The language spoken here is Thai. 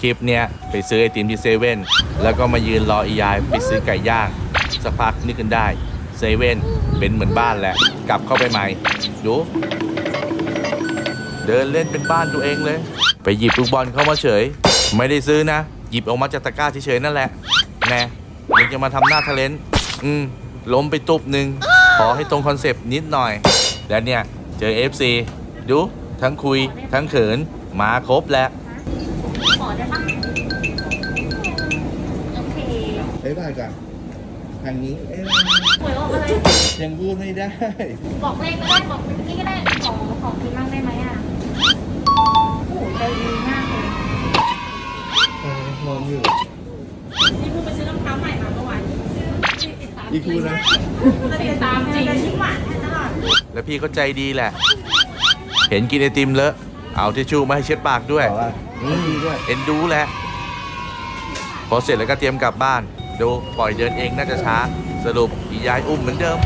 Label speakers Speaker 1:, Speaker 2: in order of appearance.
Speaker 1: คลิปเนี้ยไปซื้อไอติมที่เซเว่นแล้วก็มายืนรออียายไปซื้อไก่ย่าง สักพักนึกขึ้นได้เซเว่นเป็นเหมือนบ้านแหละ กลับเข้าไปใหม่ดูเดินเล่นเป็นบ้านตัวเองเลย ไปหยิบลูกบอลเข้ามาเฉย ไม่ได้ซื้อนะ หยิบออกมาจากตะกร้าเฉยๆนั่นแหละแน่ยังจะมาทำหน้าทะเลนอืมล้มไปตุบหนึ่งขอให้ตรงคอนเซปต์นิดหน่อย แล้วเนี่ย เจอ FC ดู ทั้งคุย ทั้งเขิน มาครบแล้ว เอ้ยบายกันทางนี้เอ้ย
Speaker 2: หวยออกอะไร
Speaker 1: ยังพูดไม่ได้
Speaker 2: บอกเลขก็ได้บอกนี่ก็ได้ของของพี่มั่งได้ไหมอะโอ้โหใจดีมากเลย
Speaker 1: มองอยู่
Speaker 2: นี่พูดไปซื้อรองเท้าใหม่มาเมื่อวาน
Speaker 1: อีกคู่นะ
Speaker 2: ติดตามจริงยิ่งหวานตลอด
Speaker 1: แล้วพี่ก็ใจดีแหละ เห็นกินไอติมเลอะ เอาทิชชู่มาให้เช็ดปากด้วยอืมเอ็นดูแหละ พอเสร็จแล้วก็เตรียมกลับบ้าน ดูปล่อยเดินเองน่าจะช้าสรุปอียายอุ้มเหมือนเดิม